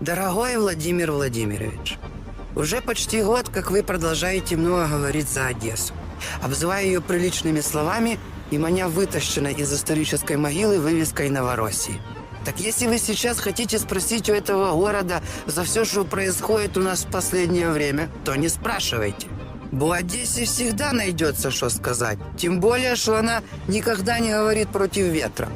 Дорогой Владимир Владимирович, уже почти год, как вы продолжаете много говорить за Одессу, обзывая ее приличными словами и маня вытащенной из исторической могилы вывеской Новороссии. Так если вы сейчас хотите спросить у этого города за все, что происходит у нас в последнее время, то не спрашивайте. Бо Одессе всегда найдется, что сказать. Тем более, что она никогда не говорит против ветра.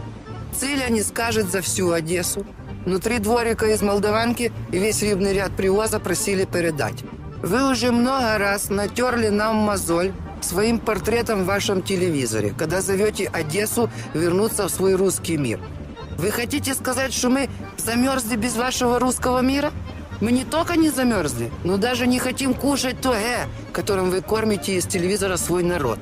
Циля не скажет за всю Одессу. Внутри дворика из Молдаванки и весь рыбный ряд привоза просили передать. Вы уже много раз натерли нам мозоль своим портретом в вашем телевизоре, когда зовете Одессу вернуться в свой русский мир. Вы хотите сказать, что мы замерзли без вашего русского мира? Мы не только не замерзли, но даже не хотим кушать то э, которым вы кормите из телевизора свой народ.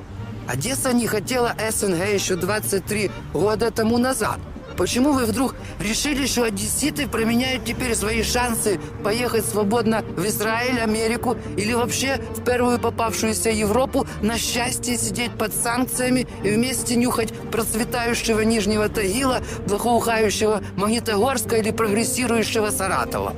Одесса не хотела СНГ еще 23 года тому назад. Почему вы вдруг решили, что одесситы променяют теперь свои шансы поехать свободно в Израиль, Америку или вообще в первую попавшуюся Европу на счастье сидеть под санкциями и вместе нюхать процветающего Нижнего Тагила, благоухающего Магнитогорска или прогрессирующего Саратова?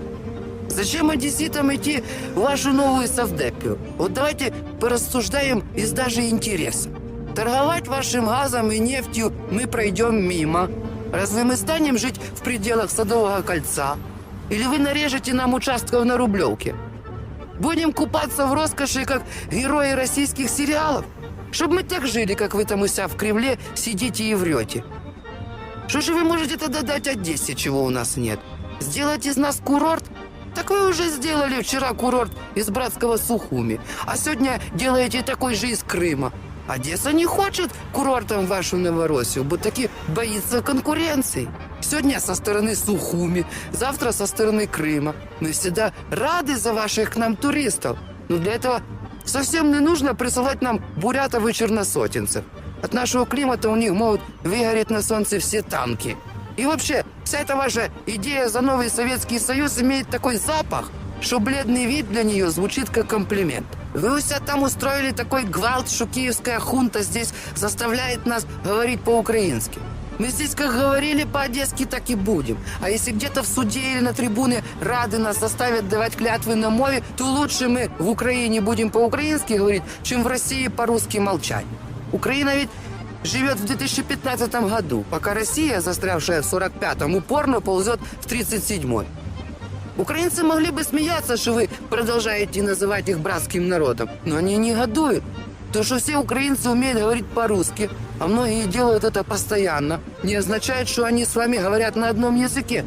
Зачем одесситам идти в вашу новую Савдепию? Вот давайте порассуждаем из даже интереса. Торговать вашим газом и нефтью мы пройдем мимо. Разве мы станем жить в пределах Садового кольца? Или вы нарежете нам участков на Рублевке? Будем купаться в роскоши, как герои российских сериалов? Чтобы мы так жили, как вы там у себя в Кремле сидите и врете. Что же вы можете тогда дать Одессе, чего у нас нет? Сделать из нас курорт? Так вы уже сделали вчера курорт из братского Сухуми, а сегодня делаете такой же из Крыма. Одесса не хочет курортом вашу Новороссию, бо таки боится конкуренции. Сегодня со стороны Сухуми, завтра со стороны Крыма. Мы всегда рады за ваших к нам туристов. Но для этого совсем не нужно присылать нам бурятов и черносотенцев. От нашего климата у них могут выгореть на солнце все танки. И вообще, вся эта ваша идея за новый Советский Союз имеет такой запах, что бледный вид для нее звучит как комплимент. Вы у себя там устроили такой гвалт, что киевская хунта здесь заставляет нас говорить по-украински. Мы здесь как говорили по-одесски, так и будем. А если где-то в суде или на трибуне рады нас заставят давать клятвы на мове, то лучше мы в Украине будем по-украински говорить, чем в России по-русски молчать. Украина ведь живет в 2015 году, пока Россия, застрявшая в 45-м, упорно ползет в 37-й. Украинцы могли бы смеяться, что вы продолжаете называть их братским народом, но они негодуют. То, что все украинцы умеют говорить по-русски, а многие делают это постоянно, не означает, что они с вами говорят на одном языке.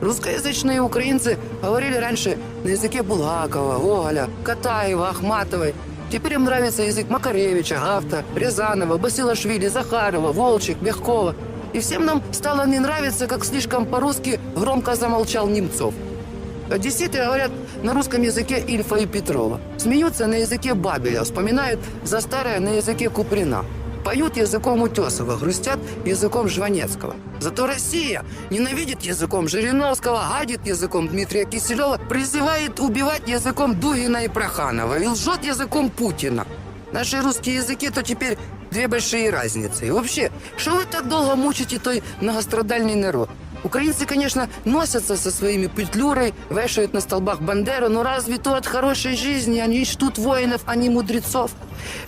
Русскоязычные украинцы говорили раньше на языке Булгакова, Гоголя, Катаева, Ахматовой. Теперь им нравится язык Макаревича, Гафта, Рязанова, Басилашвили, Захарова, Волчек, Мягкова. И всем нам стало не нравиться, как слишком по-русски громко замолчал Немцов. Одесситы говорят на русском языке Ильфа и Петрова. Смеются на языке Бабеля, вспоминают за старое на языке Куприна. Поют языком Утесова, грустят языком Жванецкого. Зато Россия ненавидит языком Жириновского, гадит языком Дмитрия Киселева, призывает убивать языком Дугина и Проханова и лжет языком Путина. Наши русские языки то теперь две большие разницы. И вообще, что вы так долго мучите той многострадальный народ? Украинцы, конечно, носятся со своими петлюрой, вешают на столбах Бандеру, но разве то от хорошей жизни они чтут воинов, а не мудрецов?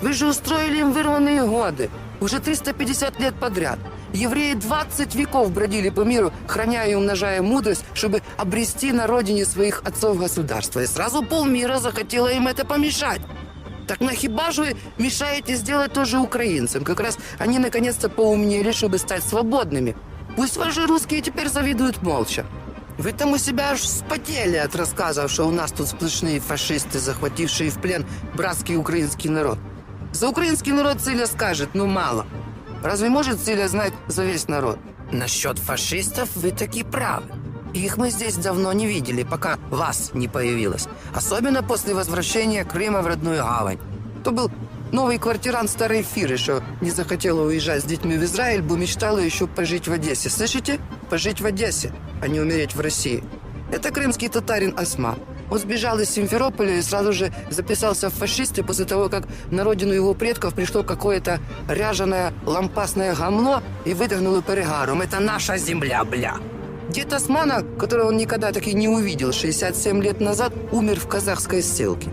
Вы же устроили им вырванные годы, уже 350 лет подряд. Евреи 20 веков бродили по миру, храня и умножая мудрость, чтобы обрести на родине своих отцов государства. И сразу полмира захотело им это помешать. Так на хіба ж вы мешаете сделать тоже украинцам? Как раз они наконец-то поумнели, чтобы стать свободными. Пусть ваши русские теперь завидуют молча. Вы там у себя аж вспотели от рассказов, что у нас тут сплошные фашисты, захватившие в плен братский украинский народ. За украинский народ Циля скажет, ну мало. Разве может Циля знать за весь народ? Насчет фашистов вы таки правы. Их мы здесь давно не видели, пока вас не появилось. Особенно после возвращения Крыма в родную гавань. То был новый квартирант старой Фиры, что не захотела уезжать с детьми в Израиль, бы мечтала еще пожить в Одессе. Слышите? Пожить в Одессе, а не умереть в России. Это крымский татарин Осма. Он сбежал из Симферополя и сразу же записался в фашисты после того, как на родину его предков пришло какое-то ряженое лампасное гамно и выдохнуло перегаром. Это наша земля, бля. Дед Османа, которого он никогда так и не увидел 67 лет назад, умер в казахской ссылке.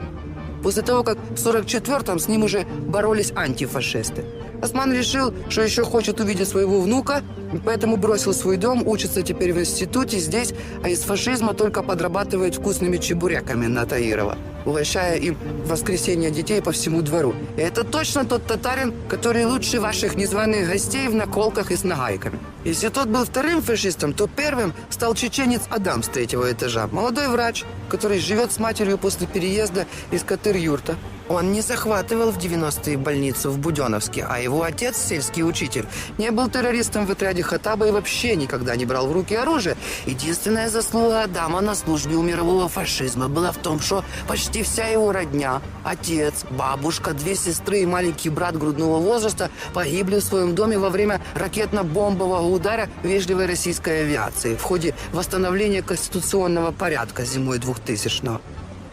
После того, как в 44-м с ним уже боролись антифашисты. Осман решил, что еще хочет увидеть своего внука, поэтому бросил свой дом, учится теперь в институте здесь, а из фашизма только подрабатывает вкусными чебуреками на Таирова, угощая им воскресенье детей по всему двору. И это точно тот татарин, который лучше ваших незваных гостей в наколках и с нагайками. Если тот был вторым фашистом, то первым стал чеченец Адам с третьего этажа. Молодой врач, который живет с матерью после переезда из Катыр-Юрта. Он не захватывал в 90-е больницу в Буденовске, а его отец, сельский учитель, не был террористом в отряде Хатаба и вообще никогда не брал в руки оружие. Единственная заслуга Адама на службе у мирового фашизма была в том, что почти вся его родня, отец, бабушка, две сестры и маленький брат грудного возраста погибли в своем доме во время ракетно-бомбового удара вежливой российской авиации в ходе восстановления конституционного порядка зимой 2000-го.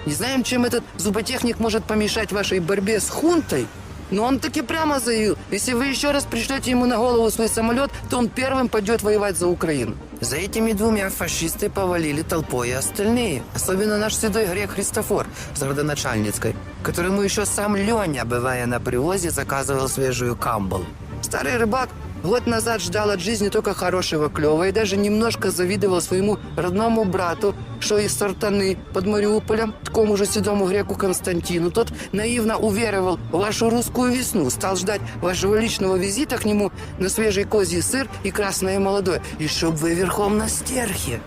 Не знаем, чем этот зуботехник может помешать вашей борьбе с хунтой, но он таки прямо заявил, если вы еще раз пришлете ему на голову свой самолет, то он первым пойдет воевать за Украину. За этими двумя фашисты повалили толпой и остальные. Особенно наш седой грек Христофор с родоначальницкой, которому еще сам Леня, бывая на привозе, заказывал свежую камбал. Старый рыбак Год назад ждал от жизни только хорошего клёва и даже немножко завидовал своему родному брату, что из Сартаны под Мариуполем, такому же седому греку Константину. Тот наивно уверовал в вашу русскую весну, стал ждать вашего личного визита к нему на свежий козий сыр и красное молодое. И чтоб вы верхом на стерхе.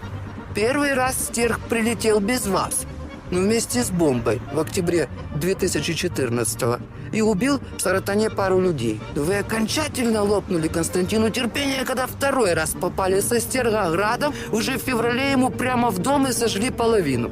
Первый раз стерх прилетел без вас, вместе с бомбой в октябре 2014 и убил в Саратане пару людей. Вы окончательно лопнули Константину терпение, когда второй раз попали со Стергоградом, уже в феврале ему прямо в дом и сожгли половину.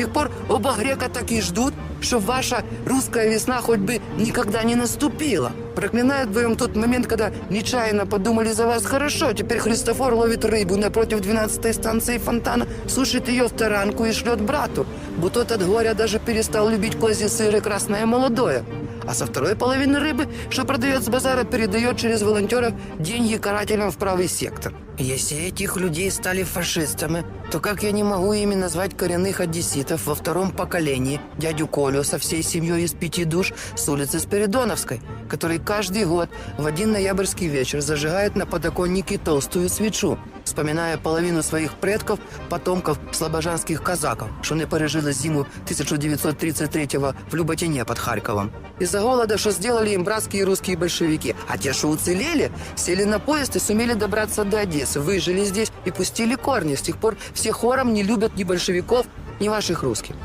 С тех пор оба грека так и ждут, что ваша русская весна хоть бы никогда не наступила. Проклинают вдвоем тот момент, когда нечаянно подумали за вас хорошо. Теперь Христофор ловит рыбу напротив 12-й станции фонтана, сушит ее в таранку и шлет брату. Бо тот от горя даже перестал любить козий сыр и красное молодое. А со второй половины рыбы, что продает с базара, передает через волонтеров деньги карателям в правый сектор. Если этих людей стали фашистами, то как я не могу ими назвать коренных одесситов во втором поколении, дядю Колю со всей семьей из пяти душ с улицы Спиридоновской, который каждый год в один ноябрьский вечер зажигает на подоконнике толстую свечу, вспоминая половину своих предков, потомков слобожанских казаков, что не пережили зиму 1933-го в Люботине под Харьковом. Из-за голода, что сделали им братские русские большевики, а те, что уцелели, сели на поезд и сумели добраться до Одессы, выжили здесь и пустили корни. С тех пор все хором не любят ни большевиков, ни ваших русских.